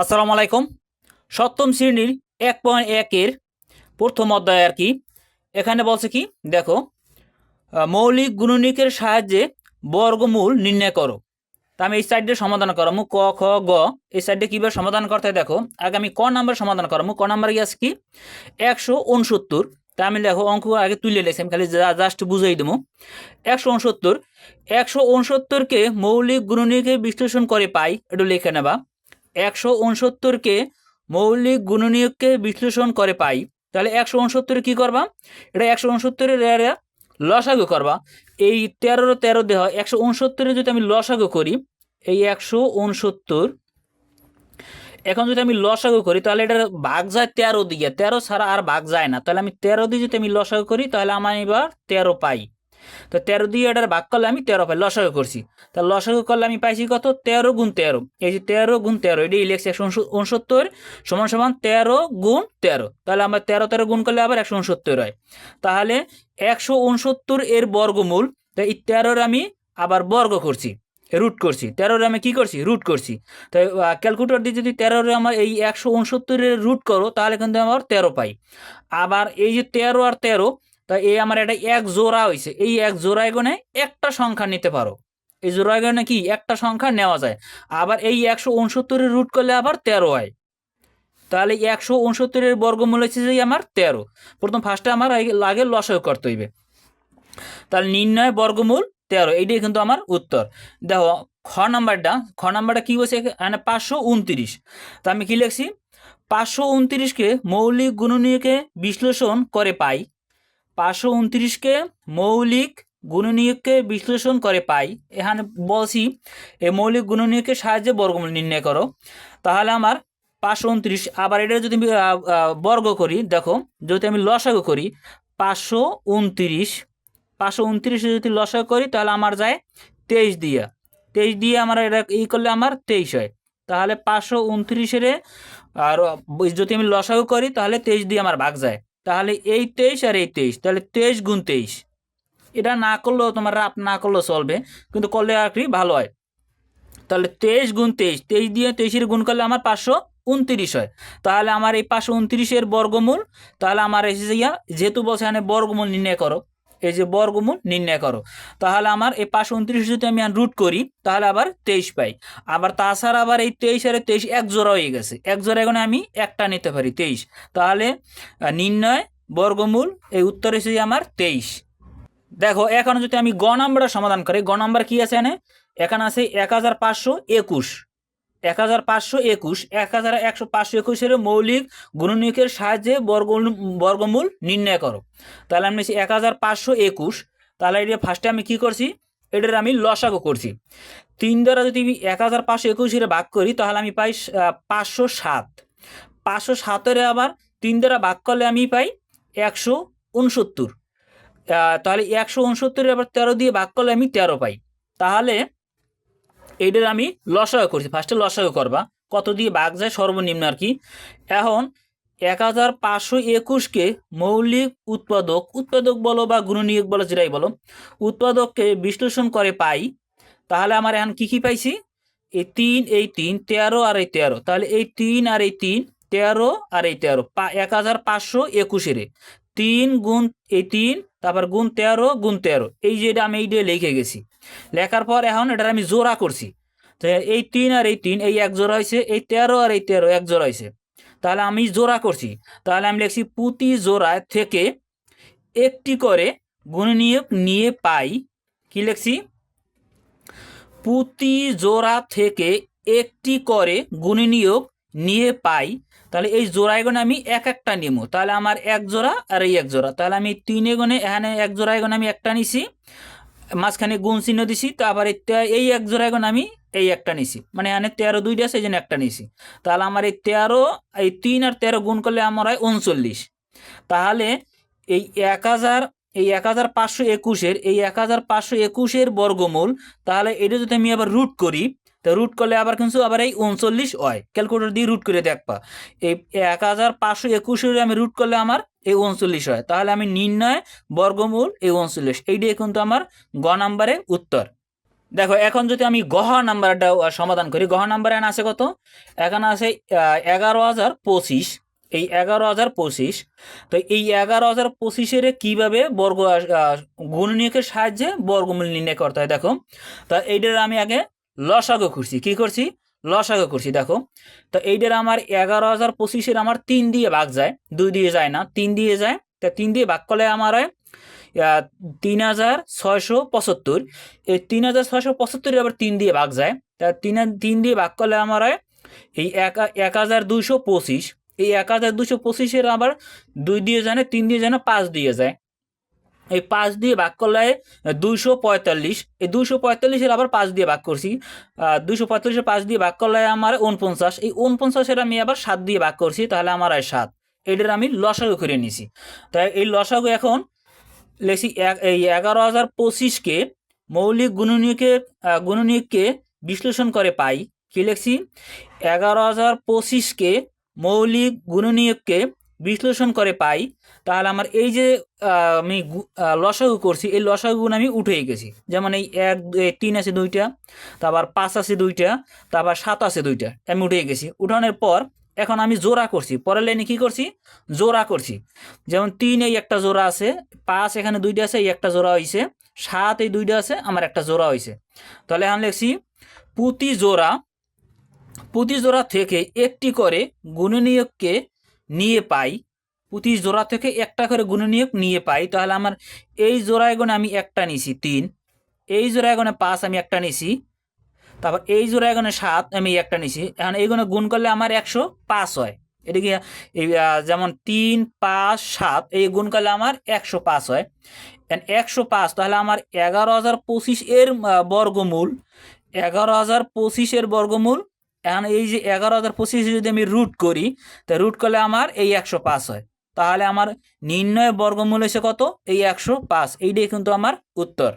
আসসালামু আলাইকুম। সপ্তম শ্রেণির এক পয়েন্ট একের প্রথম অধ্যায় আর কি। এখানে বলছে কি, দেখো মৌলিক গুণনীকের সাহায্যে বর্গমূল নির্ণয় করো। তা আমি এই সাইডে সমাধান করামু ক, খ, গ, এই সাইডে কীভাবে সমাধান করতে দেখো। আগে আমি ক নাম্বার সমাধান করামু ক নাম্বার গিয়ে কি, একশো উনসত্তর। তা আমি দেখো, অঙ্ক আগে তুলে লেখছি আমি খালি জাস্ট বুঝাই দেবো। একশো উনসত্তর। একশো উনসত্তরকে মৌলিক গুণনীকে বিশ্লেষণ করে পাই একটু লিখে নেবা। একশো উনসত্তরকে মৌলিক গুণনীয়ককে বিশ্লেষণ করে পাই। তাহলে একশো উনসত্তরে কী করবা? এটা একশো উনসত্তরের লসাগু করবা। এই তেরোর তেরো দেহ, একশো উনসত্তরে যদি আমি লসাগু করি, এই একশো উনসত্তর, এখন যদি আমি লসাগু করি, তাহলে এটার ভাগ যায় তেরো দিয়ে তেরো ছাড়া আর ভাগ যায় না। তাহলে আমি তেরো দিয়ে যদি আমি লসাগু করি, তাহলে আমার এবার তেরো পাই। তো তেরো দিয়ে এটার ভাগ করলে আমি তেরো পাই, লসাগু করছি। তা লসাগু করলে আমি পাইছি কত? তেরো গুণ তেরো। এই যে তেরো গুণ তেরো এটি ইলেক্স একশো উনসত্তর সমান সমান তেরো গুণ তেরো। তাহলে আমরা তেরো তেরো গুণ করলে আবার একশো উনসত্তর হয়। তাহলে একশো উনসত্তর এর বর্গমূল, তো এই তেরোর আমি আবার বর্গ করছি, রুট করছি। তেরোর আমি কি করছি? রুট করছি। তো ক্যালকুলেটর দিয়ে যদি তেরোর আমার এই একশো উনসত্তরের রুট করো, তাহলে কিন্তু আমার তেরো পাই। আবার এই যে তেরো আর তেরো তা এই আমার এটা এক জোড়া হয়েছে এই এক জোড়ায় গণে একটা সংখ্যা নিতে পারো। এই জোড়ায় গণে কি? একটা সংখ্যা নেওয়া যায়। আবার এই একশো উনসত্তরের রুট করলে আবার তেরো হয়। তাহলে একশো উনসত্তরের বর্গমূল হচ্ছে যে আমার তেরো। প্রথম ফার্স্টে আমার লাগে লসাগু করতে হইবে। তাহলে নির্ণয় বর্গমূল তেরো। এইটাই কিন্তু আমার উত্তর। দেখো, খ নাম্বারটা। খ নাম্বারটা কী বলছে মানে পাঁচশো উনত্রিশ। তা আমি কী লিখছি? পাঁচশো উনত্রিশকে মৌলিক গুণনীয়কে বিশ্লেষণ করে পাই। পাঁচশো উনত্রিশকে মৌলিক গুণনীয়ককে বিশ্লেষণ করে পাই। এখানে বলছি এই মৌলিক গুণনীয়কের সাহায্যে বর্গমূল নির্ণয় করো। তাহলে আমার পাঁচশো উনত্রিশ, আবার এটা যদি আমি বর্গ করি, দেখো, যদি আমি লসাগু করি, পাঁচশো উনত্রিশ, পাঁচশো উনত্রিশে যদি লসাগু করি, তাহলে আমার যায় তেইশ দিয়ে। তেইশ দিয়ে আমার এটা ই করলে আমার তেইশ হয়। তাহলে পাঁচশো উনত্রিশের, আর যদি আমি লসাগু করি, তাহলে তেইশ দিয়ে আমার ভাগ যায়। তাহলে এই তেইশ আর এই তেইশ, তাহলে তেইশ গুণ তেইশ। এটা না করলেও তোমার রাপ না করলেও চলবে, কিন্তু করলে আর কি? ভালো হয়। তাহলে তেইশ গুণ তেইশ তেইশ দিয়ে তেইশের গুণ করলে আমার পাঁচশো উনত্রিশ হয়। তাহলে আমার এই পাঁচশো উনত্রিশের বর্গমূল, তাহলে আমার এসেছে ইয়া যেহেতু বলছে এখানে বর্গমূল নির্ণয় করো এই যে বর্গমূল নির্ণয় করো। তাহলে আমার এই পাঁচশো উনত্রিশ যদি আমি রুট করি, তাহলে আবার তেইশ পাই। আবার তাছাড়া আবার এই তেইশ আর তেইশ এক জোড়া হয়ে গেছে। এক জোড়া এখানে আমি একটা নিতে পারি, তেইশ। তাহলে নির্ণয়, বর্গমূল, এই উত্তর এসে আমার তেইশ। দেখো, এখন যদি আমি গ নাম্বারটা সমাধান করি, গ নাম্বার কি আছে এখানে? এখানে আছে এক হাজার পাঁচশো একুশ। এক হাজার পাঁচশো একুশ এক হাজার একশো পাঁচশো একুশের মৌলিক গুণনীয়কের সাহায্যে বর্গমূল বর্গমূল নির্ণয় করো। তাহলে আমি এক হাজার পাঁচশো একুশ। তাহলে এটা ফার্স্টে আমি কি করছি? এটার আমি লসাগু করছি। তিন দ্বারা যদি এক হাজার পাঁচশো একুশের ভাগ করি, তাহলে আমি পাই পাঁচশো সাত। পাঁচশো সাতের আবার তিন দ্বারা ভাগ করলে আমি পাই একশো উনসত্তর। তাহলে একশো উনসত্তরের আবার তেরো দিয়ে ভাগ করলে আমি তেরো পাই। তাহলে এইটার আমি লসাগু করছি। ফার্স্টে লসাগু করবা। কত দিয়ে ভাগ যায় সর্বনিম্ন আর কি। এখন এক হাজার পাঁচশো একুশকে মৌলিক উৎপাদক উৎপাদক বলো বা গুণনীয়ক বলো, যেটাই বলো, উৎপাদককে বিশ্লেষণ করে পাই। তাহলে আমার এখন কী কী পাইছি? এই তিন এই তিন, তেরো আর এই তেরো। তাহলে এই তিন আর এই তিন, তেরো আর এই তেরো। এক হাজার পাঁচশো একুশেরে। তিন গুণ এই তিন তারপর গুণ তেরো গুণ তেরো। এই যে এটা আমি এই দিয়ে লিখে গেছি। লেখার পর এখন এটার আমি জোড়া করছি। তো এই তিন আর এই তিন, এই এক জোড়া হয়েছে, এই তেরো আর এই তেরো, এক জোড়া হয়েছে। তাহলে আমি জোড়া করছি। তাহলে আমি লিখছি প্রতি জোড়া থেকে একটি করে গুণনীয়ক নিয়ে পাই। কি লিখছি? প্রতি জোড়া থেকে একটি করে গুণনীয়ক নিয়ে পাই, তাহলে এই জোড়ায় গুণে আমি এক একটা নিব তাহলে আমার এক জোড়া আর এই এক জোড়া। তাহলে আমি তিনে গুণে এখানে এক জোড়ায় গুণে আমি একটা নিছি, মাঝখানে গুণ চিহ্ন দিছি তারপর এই এক জোড়ায় গুণ আমি এই একটা নিছি। মানে এখানে তেরো দুইটা এই জন্য একটা নিছি। তাহলে আমার এই তেরো, এই তিন আর তেরো গুণ করলে আমার হয় উনচল্লিশ। তাহলে এই এক হাজার, এই এক হাজার পাঁচশো একুশের, এই এক হাজার পাঁচশো একুশের বর্গমূল, তাহলে এটা যদি আমি আবার রুট করি তো রুট করলে আবার কিন্তু আবার এই উনচল্লিশ হয়। ক্যালকুলেটর দিয়ে রুট করে দেখবা। এই এক হাজার পাঁচশো একুশের আমি রুট করলে আমার এই উনচল্লিশ হয়। তাহলে আমি নির্ণয় বর্গমূল এই উনচল্লিশ। এইটাই কিন্তু আমার গ নাম্বারে উত্তর। দেখো, এখন যদি আমি গহ নাম্বারটা সমাধান করি, গহ নাম্বার আছে কত? এখানে আছে এগারো হাজার পঁচিশ। এই এগারো হাজার পঁচিশ, তো এই এগারো হাজার পঁচিশের কীভাবে বর্গ গুণনীয়কের সাহায্যে বর্গমূল নির্ণয় করতে হয়? দেখো, তা এইটার আমি আগে লসাগু করছি। কি করছি? লসাগু করছি, দেখো। তো এইটার আমার এগারো হাজার পঁচিশের আমার তিন দিয়ে ভাগ যায়, দুই দিয়ে যায় না, তিন দিয়ে যায়, তা তিন দিয়ে ভাগ করলে আমার হয় তিন হাজার ছয়শো পঁচাত্তর। এই তিন হাজার ছয়শো পঁচাত্তরের আবার তিন দিয়ে ভাগ যায়, তা তিন তিন দিয়ে ভাগ করলে আমার হয় এই এক এক হাজার দুইশো পঁচিশ। এই এক হাজার দুশো পঁচিশের আবার দুই দিয়ে যায় না, তিন দিয়ে যায় না, পাঁচ দিয়ে যায়। এই পাঁচ দিয়ে ভাগ করলে দুইশো পঁয়তাল্লিশ। এই দুইশো পঁয়তাল্লিশের আবার পাঁচ দিয়ে ভাগ করছি। দুইশো পঁয়তাল্লিশের পাঁচ দিয়ে ভাগ করলে আমার উনপঞ্চাশ এই উনপঞ্চাশের আমি আবার সাত দিয়ে ভাগ করছি, তাহলে আমার হয় সাত। এটার আমি লসাগু করে নিছি। তাই এই লসাগু এখন লেখছি এই এগারো হাজার পঁচিশকে মৌলিক গুণনীয়কে গুণনীয়ককে বিশ্লেষণ করে পাই। কি লিখছি? এগারো হাজার পঁচিশকে মৌলিক গুণনীয়ককে বিশ্লেষণ করে পাই, তাহলে আমার এই যে আমি লসাগু করছি, এই লসাগুগুলো আমি উঠে গেছি। যেমন এই এক তিন আছে দুইটা, তারপর পাঁচ আছে দুইটা, তারপর সাত আছে দুইটা, আমি উঠে গেছি। উঠানোর পর এখন আমি জোড়া করছি। পরের লাইনে কী করছি? জোড়া করছি। যেমন তিন এই একটা জোড়া আছে, পাঁচ এখানে দুইটা আছে, এই একটা জোড়া হয়েছে সাত এই দুইটা আছে, আমার একটা জোড়া হয়েছে তাহলে এখন লিখছি, প্রতি জোড়া প্রতি জোড়া থেকে একটি করে গুণনীয়ককে নিয়ে পাই। প্রতি জোড়া থেকে একটা করে গুণনীয়ক নিয়ে পাই। তাহলে আমার এই জোড়ায় গুণে আমি একটা নিছি তিন। এই জোড়ায় গুণে পাঁচ আমি একটা নিছি। তারপর এই জোড়ায় গুণে সাত আমি একটা নিছি। এখন এই গুণে গুণ করলে আমার একশো পাঁচ হয়। এই আহ, যেমন তিন পাঁচ সাত এই গুণ করলে আমার একশো পাঁচ হয়। একশো পাঁচ তাহলে আমার এগারো হাজার পঁচিশ এর বর্গমূল। এগারো হাজার পঁচিশের বর্গমূল এখন এই যে এগারো হাজার পঁচিশে যদি আমি রুট করি, তা রুট করলে আমার এই একশো পাঁচ হয়। তাহলে আমার নির্ণয় বর্গমূল হয়েছে কত? এই একশো পাঁচ। এইটাই কিন্তু আমার উত্তর।